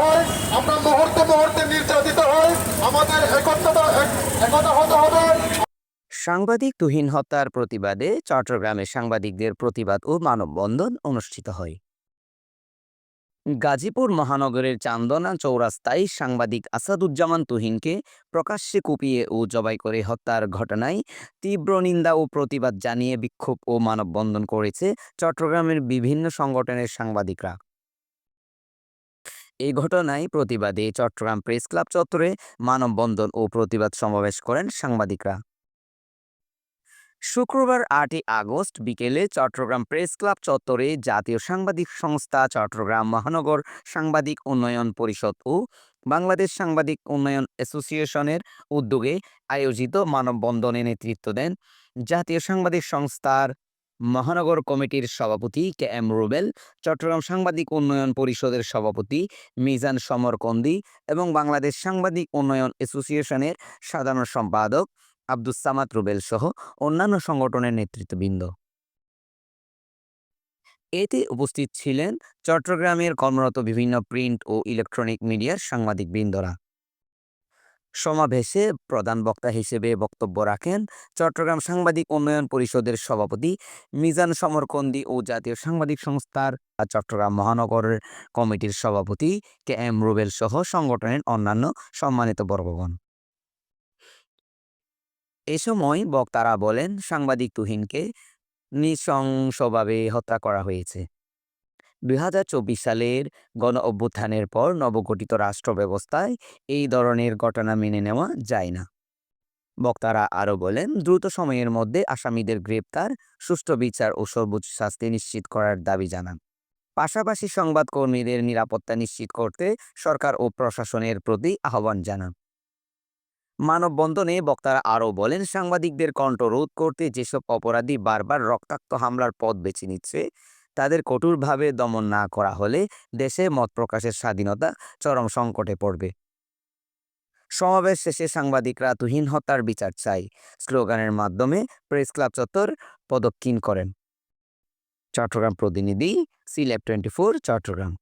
হয়, আমরা মুহূর্তে মুহূর্তে নির্যাতিত হই, আমাদের একতা হতে হবে। সাংবাদিক তুহিন হত্যার প্রতিবাদে চট্টগ্রামে সাংবাদিকদের প্রতিবাদ ও মানববন্ধন অনুষ্ঠিত হয়। গাজীপুর মহানগরের চান্দনা চৌরাস্তায় সাংবাদিক আসাদুজ্জামান তুহিনকে প্রকাশ্যে কুপিয়ে ও জবাই করে হত্যার ঘটনায় তীব্র নিন্দা ও প্রতিবাদ জানিয়ে বিক্ষোভ ও মানববন্ধন করেছে চট্টগ্রামের বিভিন্ন সংগঠনের সাংবাদিকরা। এই ঘটনায় প্রতিবাদে চট্টগ্রাম প্রেস ক্লাব চত্বরে মানববন্ধন ও প্রতিবাদ সমাবেশ করেন সাংবাদিকরা। শুক্রবার আটই আগস্ট বিকেলে চট্টগ্রাম প্রেস ক্লাব চত্বরে জাতীয় সাংবাদিক সংস্থা চট্টগ্রাম মহানগর সাংবাদিক উন্নয়ন পরিষদ ও বাংলাদেশ সাংবাদিক উন্নয়ন অ্যাসোসিয়েশনের উদ্যোগে আয়োজিত মানববন্ধনে নেতৃত্ব দেন জাতীয় সাংবাদিক সংস্থার মহানগর কমিটির সভাপতি কে এম রুবেল, চট্টগ্রাম সাংবাদিক উন্নয়ন পরিষদের সভাপতি মিজান সমরকন্দি এবং বাংলাদেশ সাংবাদিক উন্নয়ন অ্যাসোসিয়েশনের সাধারণ সম্পাদক আব্দুস সামাদ রুবেল সহ অন্যান্য সংগঠনের নেতৃত্ববৃন্দ। এতে উপস্থিত ছিলেন চট্টগ্রামের কর্মরত বিভিন্ন প্রিন্ট ও ইলেকট্রনিক মিডিয়ার সাংবাদিকবৃন্দরা। সমাবেশে প্রধান বক্তা হিসেবে বক্তব্য রাখেন চট্টগ্রাম সাংবাদিক উন্নয়ন পরিষদের সভাপতি মিজান সমরকন্দি ও জাতীয় সাংবাদিক সংস্থার চট্টগ্রাম মহানগরের কমিটির সভাপতি কে এম রুবেল সহ সংগঠনের অন্যান্য সম্মানিত বর্গগণ। এ সময় বক্তারা বলেন, সাংবাদিক তুহিনকে নৃশংসভাবে হত্যা করা হয়েছে। দুই হাজার চব্বিশ সালের গণ অভ্যুত্থানের পর নবগঠিত রাষ্ট্র ব্যবস্থায় এই ধরনের ঘটনা মেনে নেওয়া যায় না। বক্তারা আরও বলেন, দ্রুত সময়ের মধ্যে আসামিদের গ্রেপ্তার, সুষ্ঠু বিচার ও সর্বোচ্চ শাস্তি নিশ্চিত করার দাবি জানান। পাশাপাশি সংবাদকর্মীদের নিরাপত্তা নিশ্চিত করতে সরকার ও প্রশাসনের প্রতি আহ্বান জানান। মানববন্ধনে বক্তারা আরও বলেন, সাংবাদিকদের কণ্ঠ রোধ করতে যেসব অপরাধী বারবার রক্তাক্ত হামলার পথ বেছে নিচ্ছে তাদের কঠোরভাবে দমন না করা হলে দেশে মত প্রকাশের স্বাধীনতা চরম সংকটে পড়বে। সমাবেশ শেষে সাংবাদিকরা তুহিন হত্যার বিচার চাই স্লোগানের মাধ্যমে প্রেস ক্লাব চত্বর প্রদক্ষিণ করেন। চট্টগ্রাম প্রতিনিধি সিলেপ টোয়েন্টি ফোর, চট্টগ্রাম।